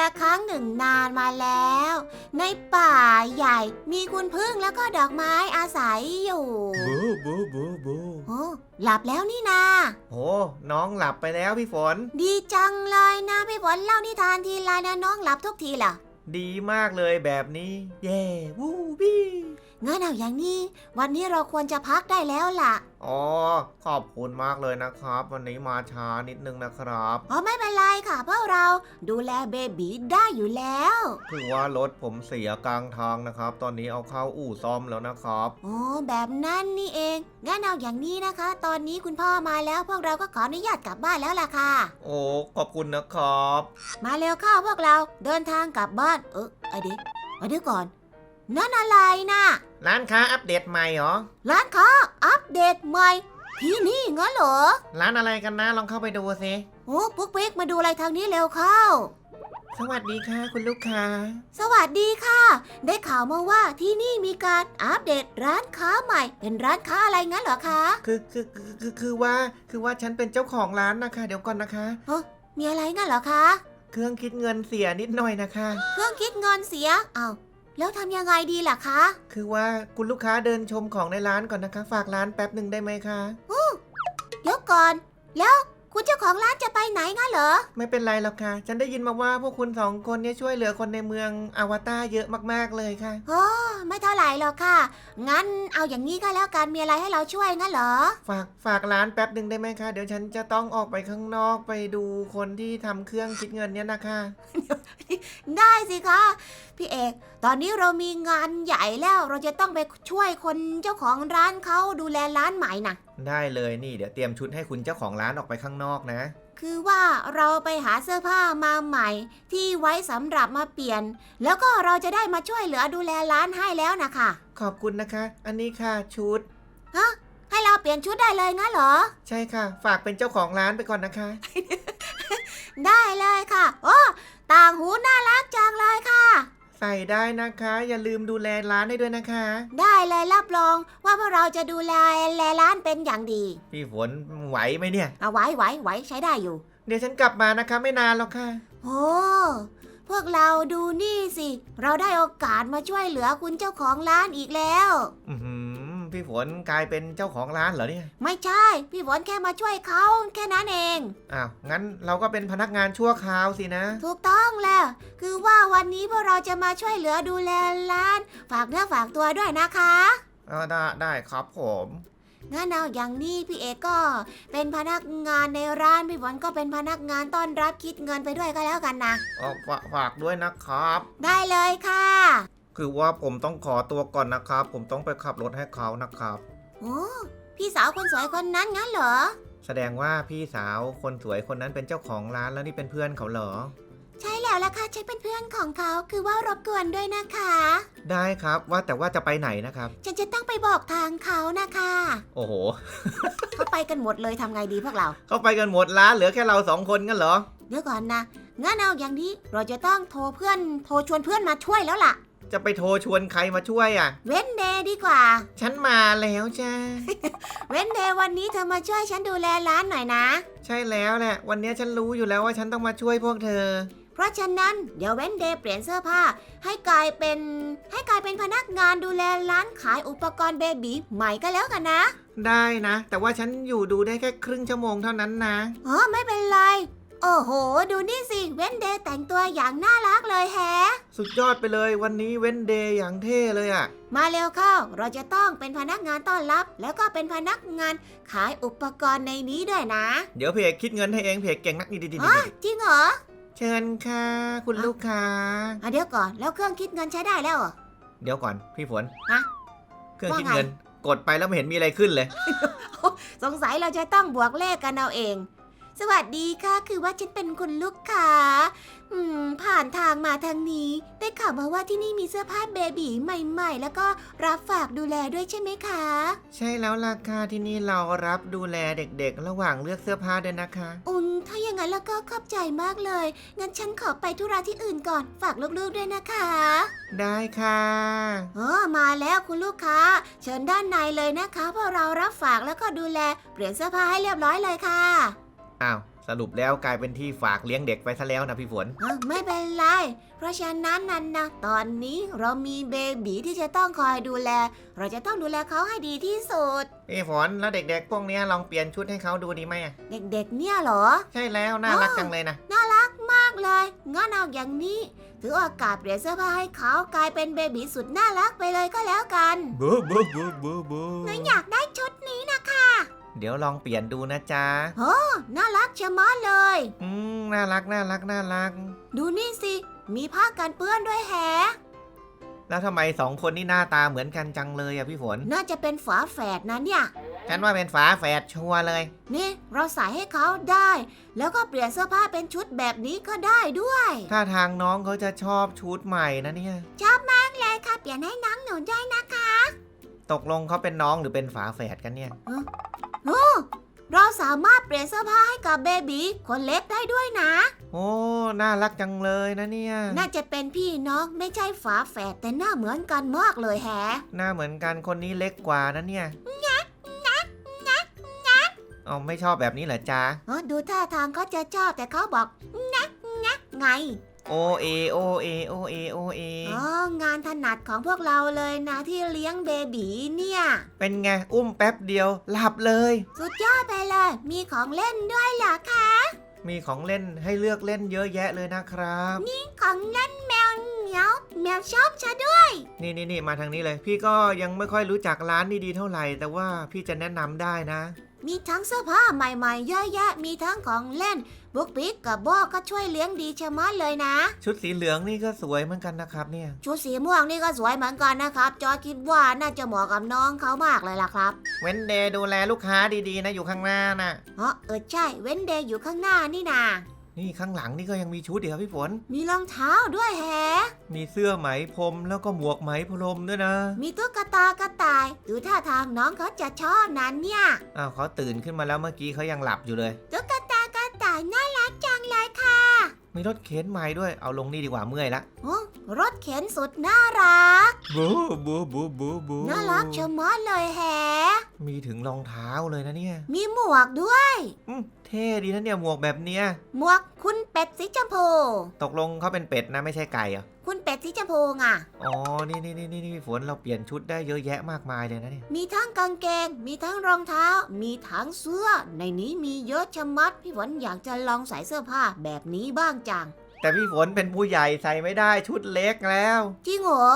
ละครั้งหนึ่งนานมาแล้ว ในป่าใหญ่มีคุณพึ่งแล้วก็ดอกไม้อาศัยอยู่บูบูบูบูโอ้หลับแล้วนี่นาโอ้น้องหลับไปแล้วพี่ฝน ดีจังเลยนะพี่ฝนเล่านิทานทีไรนะน้องหลับทุกทีล่ะ ดีมากเลยแบบนี้ เย่วูบี้ งั้นเอาอย่างนี้ วันนี้เราควรจะพักได้แล้วล่ะ อ๋อ ขอบคุณมากเลยนะครับ วันนี้มาช้านิดนึงนะครับ อ๋อไม่เป็นไรค่ะเพราะเราดูแลเบบีได้อยู่แล้ว คือว่ารถผมเสียกลางทางนะครับ ตอนนี้เอาเข้าอู่ซ่อมแล้วนะครับโอ้แบบนั้นนี่เอง งั้นเอาอย่างนี้นะคะ ตอนนี้คุณพ่อมาแล้วพวกเราก็ขออนุญาตกลับบ้านแล้วล่ะค่ะ โอ้ขอบคุณนะครับ มาเร็วเข้าพวกเราเดินทางกลับบ้าน เออไอเด็กไอเด็กก่อน นั่นอะไรนะร้านค้าอัปเดตใหม่เหรอ ร้านค้าอัปเดตใหม่ ที่นี่งั้นเหรอ ร้านอะไรกันนะลองเข้าไปดูสิโอ้ปุ๊กปิ๊กมาดูอะไรทางนี้เร็วเข้า สวัสดีค่ะ คุณลูกค้า สวัสดีค่ะ ได้ข่าวมาว่าที่นี่มีการอัปเดตร้านค้าใหม่ เป็นร้านค้าอะไรงั้นเหรอคะคือคือคือคือคือว่า คือว่าฉันเป็นเจ้าของร้านนะคะ เดี๋ยวก่อนนะคะมีอะไรงั้นเหรอคะ เครื่องคิดเงินเสียนิดหน่อยนะคะ เครื่องคิดเงินเสียอ้าว แล้วทำยังไงดีล่ะคะ คือว่าคุณลูกค้าเดินชมของในร้านก่อนนะคะ ฝากร้านแป๊บหนึ่งได้ไหมคะ เดี๋ยวก่อน แล้ว คุณเจ้าของร้านจะไปไหนงั้นเหรอ ไม่เป็นไรหรอกค่ะ ฉันได้ยินมาว่าพวกคุณสองคนเนี่ยช่วยเหลือคนในเมืองอวตารเยอะมากๆเลยค่ะ โอ้ไม่เท่าไหร่หรอกค่ะ งั้นเอาอย่างนี้ก็แล้วกันมีอะไรให้เราช่วยงั้นเหรอ ฝากฝากร้านแป๊บหนึ่งได้ไหมคะ เดี๋ยวฉันจะต้องออกไปข้างนอกไปดูคนที่ทำเครื่องคิดเงินเนี่ยนะคะ ได้สิคะ พี่เอก ตอนนี้เรามีงานใหญ่แล้วเราจะต้องไปช่วยคนเจ้าของร้านเขาดูแลร้านใหม่นะได้เลยนี่เดี๋ยวเตรียมชุดให้คุณเจ้าของร้านออกไปข้างนอกนะ คือว่าเราไปหาเสื้อผ้ามาใหม่ ที่ไว้สำหรับมาเปลี่ยน แล้วก็เราจะได้มาช่วยเหลือดูแลร้านให้แล้วนะคะขอบคุณนะคะ อันนี้ค่ะชุด ฮะให้เราเปลี่ยนชุดได้เลยงั้นเหรอ ใช่ค่ะ ฝากเป็นเจ้าของร้านไปก่อนนะคะ ได้เลยค่ะ โอ้ต่างหูน่ารักจังเลยค่ะ ใส่ได้นะคะ อย่าลืมดูแลร้านให้ด้วยนะคะ ได้เลยรับรองว่าพวกเราจะดูแลแลร้านเป็นอย่างดี พี่ฝนไหวไหมเนี่ย เอาไว้ไว้ไว้ใช้ได้อยู่ เดี๋ยวฉันกลับมานะคะไม่นานหรอกค่ะ โอ้พวกเราดูนี่สิ เราได้โอกาสมาช่วยเหลือคุณเจ้าของร้านอีกแล้ว อือหือ พี่ฝนกลายเป็นเจ้าของร้านเหรอเนี่ย ไม่ใช่ พี่ฝนแค่มาช่วยเขาแค่นั้นเอง อ้าว งั้นเราก็เป็นพนักงานชั่วคราวสินะ ถูกต้องแล้ว คือว่าวันนี้พวกเราจะมาช่วยเหลือดูแลร้าน ฝากเนื้อฝากตัวด้วยนะคะอ่าได้ได้ครับผม งั้นเอาอย่างนี้พี่เอกก็เป็นพนักงานในร้านพี่ฝนก็เป็นพนักงานต้อนรับคิดเงินไปด้วยก็แล้วกันนะ เออฝากฝากด้วยนะครับ ได้เลยค่ะ คือว่าผมต้องขอตัวก่อนนะครับ ผมต้องไปขับรถให้เขานะครับ โอ้พี่สาวคนสวยคนนั้นงั้นเหรอ แสดงว่าพี่สาวคนสวยคนนั้นเป็นเจ้าของร้านแล้วนี่เป็นเพื่อนเขาเหรอ ใช่แล้วล่ะค่ะฉันเป็นเพื่อนของเขาคือว่ารบกวนด้วยนะคะ ได้ครับว่าแต่ว่าจะไปไหนนะครับ ฉันจะต้องไปบอกทางเขานะคะ โอ้โห เขาไปกันหมดเลยทำไงดีพวกเรา เขาไปกันหมดร้านเหลือแค่เราสองคนกันเหรอ เดี๋ยวก่อนนะงั้นเอาอย่างนี้เราจะต้องโทรเพื่อนโทรชวนเพื่อนมาช่วยแล้วล่ะ จะไปโทรชวนใครมาช่วยอะ เว้นเดย์ดีกว่า ฉันมาแล้วจ้า เว้นเดย์วันนี้เธอมาช่วยฉันดูแลร้านหน่อยนะ ใช่แล้วแหละ วันนี้ฉันรู้อยู่แล้วว่าฉันต้องมาช่วยพวกเธอ เพราะฉะนั้นเดี๋ยวเว้นเดย์เปลี่ยนเสื้อผ้า ให้กลายเป็น ให้กลายเป็นพนักงานดูแลร้านขายอุปกรณ์เบบีใหม่ก็แล้วกันนะ ได้นะ แต่ว่าฉันอยู่ดูได้แค่ครึ่งชั่วโมงเท่านั้นนะ อ๋อไม่เป็นไร โอ้โห ดูนี่สิ เว้นเดย์แต่งตัวอย่างน่ารักเลยแฮะ สุดยอดไปเลยวันนี้เว้นเดย์อย่างเท่เลยอะ มาเร็วเข้า เราจะต้องเป็นพนักงานต้อนรับ แล้วก็เป็นพนักงานขายอุปกรณ์ในนี้ด้วยนะเดี๋ยวเพจคิดเงินให้เองเพจเก่งนักดีดีดีอ๋อจริงเหรอเชิญค่ะ คุณลูกค้า อะเดี๋ยวก่อน แล้วเครื่องคิดเงินใช้ได้แล้วเหรอ เดี๋ยวก่อนพี่ฝนฮะเครื่องว่าคิดไง เงิน กดไปแล้วไม่เห็นมีอะไรขึ้นเลย สงสัยเราจะต้องบวกเลขกันเอาเอง สวัสดีค่ะ คือว่าฉันเป็นคุณลูกค้าอืมผ่านทางมาทางนี้ ได้ข่าวมาว่าที่นี่มีเสื้อผ้าเบบีใหม่ ๆ แล้วก็รับฝากดูแลด้วยใช่ไหมคะ ใช่แล้วราคาที่นี่เรารับดูแลเด็กๆ ระหว่างเลือกเสื้อผ้าด้วยนะคะ อุ่นถ้าอย่างนั้นแล้วก็ขอบใจมากเลย งั้นฉันขอไปธุระที่อื่นก่อน ฝากลูกๆด้วยนะคะได้ค่ะเออมาแล้วคุณลูกค้า เชิญด้านในเลยนะคะเพราะเรารับฝากแล้วก็ดูแลเปลี่ยนเสื้อผ้าให้เรียบร้อยเลยค่ะ อ้าวสรุปแล้วกลายเป็นที่ฝากเลี้ยงเด็กไปซะแล้วนะพี่ฝนเอ้าไม่เป็นไร เพราะฉะนั้นนันนะตอนนี้เรามีเบบีที่จะต้องคอยดูแล เราจะต้องดูแลเขาให้ดีที่สุด พี่ฝนแล้วเด็กๆพวกเนี้ยลองเปลี่ยนชุดให้เขาดูดีไหมอะเด็กๆ เนี่ยเหรอ ใช่แล้วน่ารักจังเลยนะ น่ารักมากเลยงั้นเอาอย่างนี้ ถือโอกาสเปลี่ยนเสื้อผ้าให้เขากลายเป็นเบบีสุดน่ารักไปเลยก็แล้วกันบูบูบูบูบูหนูอยากได้ชุดนี้นะคะ เดี๋ยวลองเปลี่ยนดูนะจ๊ะน่ารักชะมัดเลย อืม น่ารักน่ารักน่ารัก ดูนี่สิ มีผ้ากันเปื้อนด้วยแฮะแล้วทำไมสองคนนี่หน้าตาเหมือนกันจังเลยอะพี่ฝน น่าจะเป็นฝาแฝดนะเนี่ย ฉันว่าเป็นฝาแฝดชัวร์เลย นี่เราใส่ให้เขาได้ แล้วก็เปลี่ยนเสื้อผ้าเป็นชุดแบบนี้ก็ได้ด้วย ถ้าทางน้องเขาจะชอบชุดใหม่นะเนี่ย ชอบมากเลยค่ะ เปลี่ยนให้น้องหนูด้วยนะคะ ตกลงเขาเป็นน้องหรือเป็นฝาแฝดกันเนี่ย โอ้เราสามารถเปลี่ยนเสื้อผ้าให้กับเบบีคนเล็กได้ด้วยนะ โอ้ น่ารักจังเลยนะเนี่ย น่าจะเป็นพี่น้องไม่ใช่ฝาแฝดแต่หน้าเหมือนกันมากเลยแฮะ หน้าเหมือนกันคนนี้เล็กกว่านะเนี่ยอ๋อไม่ชอบแบบนี้เหรอจ๊ะ เออดูท่าทางเขาจะชอบแต่เขาบอกนักนักไง โอเอโอเอโอเอโอเออ๋องานถนัดของพวกเราเลยนะที่เลี้ยงเบบีเนี่ย เป็นไง อุ้มแป๊บเดียว หลับเลย สุดยอดไปเลย มีของเล่นด้วยเหรอคะ มีของเล่นให้เลือกเล่นเยอะแยะเลยนะครับของเล่นแมวเหมียวแมวชอบชะด้วย นี่นี่นี่มาทางนี้เลย พี่ก็ยังไม่ค่อยรู้จักร้านดีๆเท่าไหร่ แต่ว่าพี่จะแนะนำได้นะ มีทั้งเสื้อผ้าใหม่ๆ เยอะแยะ มีทั้งของเล่น บุ๊กปิ๊กกับโบก็ช่วยเลี้ยงดีชะมัดเลยนะ ชุดสีเหลืองนี่ก็สวยเหมือนกันนะครับเนี่ย ชุดสีม่วงนี่ก็สวยเหมือนกันนะครับ จอยคิดว่าน่าจะเหมาะกับน้องเขามากเลยล่ะครับ เว้นเดย์ดูแลลูกค้าดีๆนะอยู่ข้างหน้าน่ะ เออเออใช่ เว้นเดย์อยู่ข้างหน้านี่นา นี่ข้างหลังนี่ก็ยังมีชุดเดียวพี่ฝน มีรองเท้าด้วยแฮะ มีเสื้อไหมพรมแล้วก็หมวกไหมพรมด้วยนะ มีตุ๊กตากระต่าย ดูท่าทางน้องเขาจะชอบนั้นเนี่ยอ้าวเขาตื่นขึ้นมาแล้วเมื่อกี้เขายังหลับอยู่เลย ตุ๊กตากระต่ายน่ารักจังเลยค่ะ มีรถเข็นใหม่ด้วย เอาลงนี่ดีกว่าเมื่อยละ โอ้ รถเข็นสุดน่ารัก บูบูบูบูบูน่ารักชะมัดเลยแฮะ มีถึงรองเท้าเลยนะเนี่ยมีหมวกด้วย อืมเท่ดีนะเนี่ยหมวกแบบเนี้ย หมวกคุณเป็ดสีชมพู ตกลงเขาเป็นเป็ดนะไม่ใช่ไก่เหรอคุณเป็ดสีชมพูไงอ๋อ นี่นี่นี่นี่ฝนเราเปลี่ยนชุดได้เยอะแยะมากมายเลยนะเนี่ยมีทั้งกางเกง มีทั้งรองเท้า มีทั้งเสื้อ ในนี้มีเยอะชะมัด พี่ฝนอยากจะลองใส่เสื้อผ้าแบบนี้บ้างจัง แต่พี่ฝนเป็นผู้ใหญ่ใส่ไม่ได้ชุดเล็กแล้ว จริงเหรอ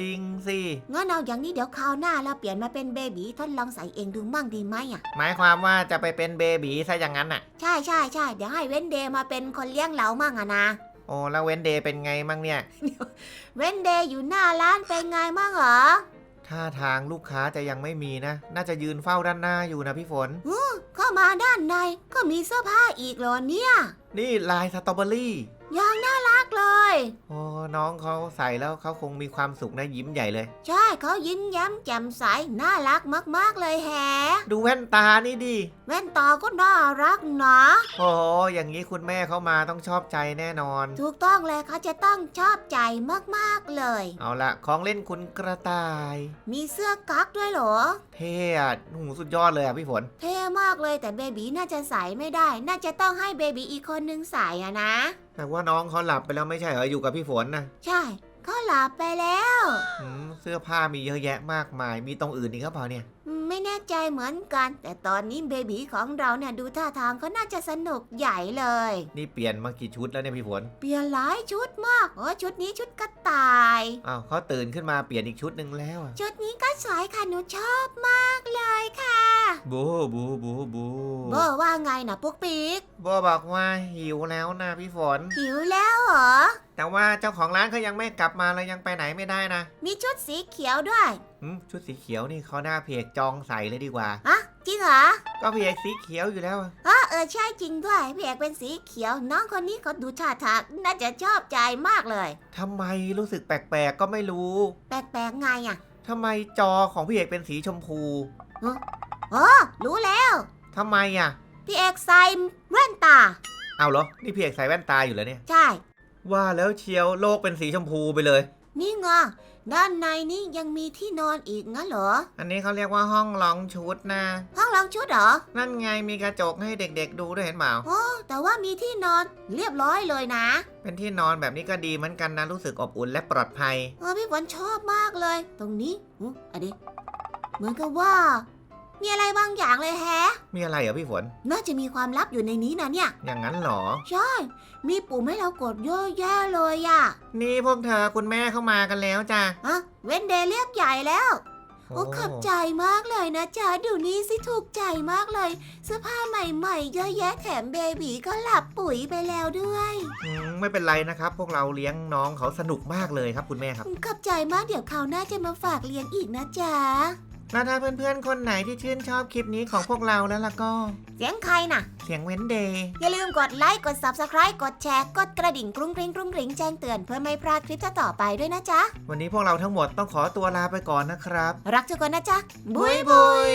จริงสิ งั้นเอาอย่างนี้เดี๋ยวคราวหน้าเราเปลี่ยนมาเป็นเบบีทดลองใส่เองดูมั่งดีไหมอะ หมายความว่าจะไปเป็นเบบีซะอย่างนั้นน่ะ ใช่ใช่ใช่เดี๋ยวให้เว้นเดย์มาเป็นคนเลี้ยงเรามั่งอะนะ โอ้แล้วเวนเดย์เป็นไงมั่งเนี่ย เว้นเดย์อยู่หน้าร้านเป็นไงมั่งเหรอ ท่าทางลูกค้าจะยังไม่มีนะ น่าจะยืนเฝ้าด้านหน้าอยู่นะพี่ฝน เข้ามาด้านในก็มีเสื้อผ้าอีกเหรอเนี่ย นี่ลายสตรอเบอรี่ ยังน่ารักเลย โอ้น้องเขาใส่แล้วเขาคงมีความสุขนะยิ้มใหญ่เลย ใช่เขายิ้มแย้มแจ่มใส น่ารักมากๆเลยแฮะดูแว่นตานี่ดิแว่นตาก็น่ารักนะ โอ้โหอย่างนี้คุณแม่เขามาต้องชอบใจแน่นอน ถูกต้องเลยเขาจะต้องชอบใจมากๆเลย เอาละของเล่นคุณกระต่าย มีเสื้อกั๊กด้วยเหรอ เท่อะหูสุดยอดเลยอะพี่ฝน เท่มากเลยแต่เบบีน่าจะใส่ไม่ได้ น่าจะต้องให้เบบีอีกคนนึงใส่อะนะ แต่ว่าน้องเขาหลับไปแล้วไม่ใช่เหรออยู่กับพี่ฝนนะใช่เขาหลับไปแล้ว อืมเสื้อผ้ามีเยอะแยะมากมาย มีตรงอื่นอีกครับเปล่าเนี่ยอืม ไม่แน่ใจเหมือนกัน แต่ตอนนี้เบบีของเราเนี่ยดูท่าทางเขาน่าจะสนุกใหญ่เลย นี่เปลี่ยนมากี่ชุดแล้วเนี่ยพี่ฝนเปลี่ยนหลายชุดมากโอ้ชุดนี้ชุดกระต่าย อ้าวเขาตื่นขึ้นมาเปลี่ยนอีกชุดหนึ่งแล้วอะชุดนี้ก็สวยค่ะหนูชอบมากเลยค่ะบูบูบูบูโบว่าไงนะปุ๊กปิ๊กโบบอกว่าหิวแล้วนะพี่ฝน หิวแล้วเหรอแต่ว่าเจ้าของร้านเขายังไม่กลับมาเลยยังไปไหนไม่ได้นะมีชุดสีเขียวด้วยอืมชุดสีเขียวนี่เขาหน้าเพจจองใส่เลยดีกว่าฮะจริงเหรอก็เพจสีเขียวอยู่แล้วอะเออเออใช่จริงด้วยพี่เอกเป็นสีเขียว น้องคนนี้เขาดูท่าทางน่าจะชอบใจมากเลย ทำไมรู้สึกแปลกๆก็ไม่รู้แปลกๆไงอะทำไมจอของพี่เอกเป็นสีชมพูเออรู้แล้วทำไมอะพี่เอกใส่แว่นตา เอาเหรอนี่พี่เอกใส่แว่นตาอยู่แล้วเนี่ย ใช่ ว่าแล้วเชียวโลกเป็นสีชมพูไปเลย นี่ไงด้านในนี่ยังมีที่นอนอีกงั้นเหรอ อันนี้เขาเรียกว่าห้องลองชุดนะ ห้องรองชุดเหรอนั่นไงมีกระจกให้เด็กๆ ดูด้วยเห็นเปล่า โอ้แต่ว่ามีที่นอนเรียบร้อยเลยนะ เป็นที่นอนแบบนี้ก็ดีเหมือนกันนะรู้สึกอบอุ่นและปลอดภัย เออพี่ฝนชอบมากเลย ตรงนี้อุ๊ยอันนี้เหมือนกับว่า มีอะไรบางอย่างเลยแฮะ มีอะไรเหรอพี่ฝน น่าจะมีความลับอยู่ในนี้นะเนี่ย อย่างนั้นเหรอ ใช่ มีปุ่มให้เรากดเยอะแยะเลยอะนี่พวกเธอคุณแม่เข้ามากันแล้วจ้ะอะเว้นเดย์เรียกใหญ่แล้ว โอ้ขอบใจมากเลยนะจ๊ะดูนี่สิถูกใจมากเลย เสื้อผ้าใหม่ๆเยอะแยะแถมเบบีก็หลับปุ๋ยไปแล้วด้วย อืมไม่เป็นไรนะครับ พวกเราเลี้ยงน้องเขาสนุกมากเลยครับคุณแม่ครับ ขอบใจมากเดี๋ยวคราวหน้าจะมาฝากเลี้ยงอีกนะจ๊ะ แล้วถ้าเพื่อนๆ คนไหนที่ชื่นชอบคลิปนี้ของพวกเราแล้วล่ะก็ เสียงใครน่ะ เสียงเว้นเดย์อย่าลืมกดไลค์ กด Subscribe กดแชร์ กดกระดิ่งกรุ้งกริ้งกรุ้งกริ้งแจ้งเตือนเพื่อไม่พลาดคลิปต่อๆไปด้วยนะจ๊ะ วันนี้พวกเราทั้งหมดต้องขอตัวลาไปก่อนนะครับ รักทุกคนนะจ๊ะ บุยบุย